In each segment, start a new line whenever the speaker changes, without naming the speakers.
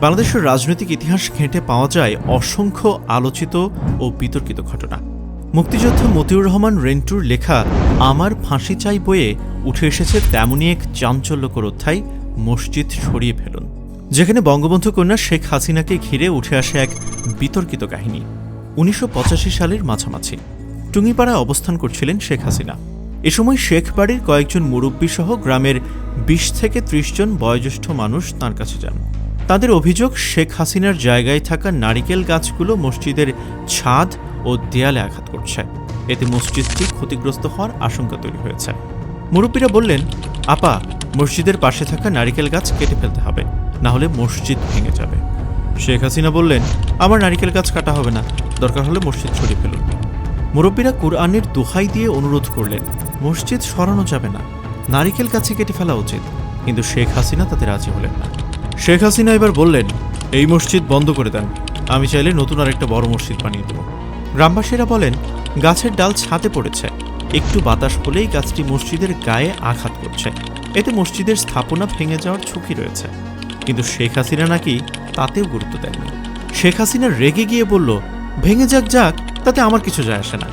বাংলাদেশের রাজনৈতিক ইতিহাস ঘেঁটে পাওয়া যায় অসংখ্য আলোচিত ও বিতর্কিত ঘটনা। মুক্তিযোদ্ধা মতিউর রহমান রেন্টুর লেখা, আমার ফাঁসি চাই বইয়ে উঠে এসেছে তেমনই এক চাঞ্চল্যকর অধ্যায়, মসজিদ সরিয়ে ফেলুন যেখানে বঙ্গবন্ধু কন্যা শেখ হাসিনাকে ঘিরে উঠে আসে এক বিতর্কিত কাহিনী। উনিশশো পঁচাশি সালের মাঝামাঝি। টুঙ্গিপাড়ায় অবস্থান করছিলেন শেখ হাসিনা। এ সময় শেখ বাড়ির কয়েকজন মুরব্বী সহ গ্রামের বিশ থেকে ত্রিশ জন বয়োজ্যেষ্ঠ মানুষ তার কাছে যান। তাদের অভিযোগ, শেখ হাসিনার জায়গায় থাকা নারিকেল গাছগুলো মসজিদের ছাদ ও দেয়ালে আঘাত করছে। এতে মসজিদটি ক্ষতিগ্রস্ত হওয়ার আশঙ্কা তৈরি হয়েছে। মুরব্বীরা বললেন, আপা, মসজিদের পাশে থাকা নারিকেল গাছ কেটে ফেলতে হবে, না হলে মসজিদ ভেঙে যাবে। শেখ হাসিনা বললেন, আমার নারিকেল গাছ কাটা হবে না, দরকার হলে মসজিদ সরিয়ে ফেলুন। মুরব্বীরা কুরআনের দোহাই দিয়ে অনুরোধ করলেন, মসজিদ সরানো যাবে না, নারিকেল গাছে কেটে ফেলা উচিত। কিন্তু শেখ হাসিনা তাতে রাজি হলেন না। শেখ হাসিনা এবার বললেন, এই মসজিদ বন্ধ করে দেন। আমি চাইলে নতুন আর একটা বড় মসজিদ বানিয়ে দেব। গ্রামবাসীরা বলেন, গাছের ডাল ছাতে পড়েছে। একটু বাতাস হলেই গাছটি মসজিদের গায়ে আঘাত করছে। এতে মসজিদের স্থাপনা ভেঙে যাওয়ার ঝুঁকি রয়েছে। কিন্তু শেখ হাসিনা নাকি তাতেও গুরুত্ব দেননি। শেখ হাসিনা রেগে গিয়ে বলল, ভেঙে যাক যাক, তাতে আমার কিছু যায় আসে না।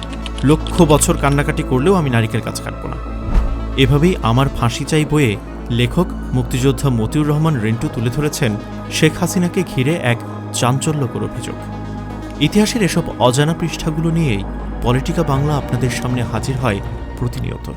লক্ষ বছর কান্নাকাটি করলেও আমি নারিকেল গাছ কাটবো না। এভাবেই আমার ফাঁসি চাই বইয়ে লেখক মুক্তিযোদ্ধা মতিউর রহমান রিন্টু তুলে ধরেছেন শেখ হাসিনাকে ঘিরে এক চাঞ্চল্যকর অভিযোগ। ইতিহাসের এসব অজানা পৃষ্ঠাগুলো নিয়েই পলিটিকা বাংলা আপনাদের সামনে হাজির হয় প্রতিনিয়ত।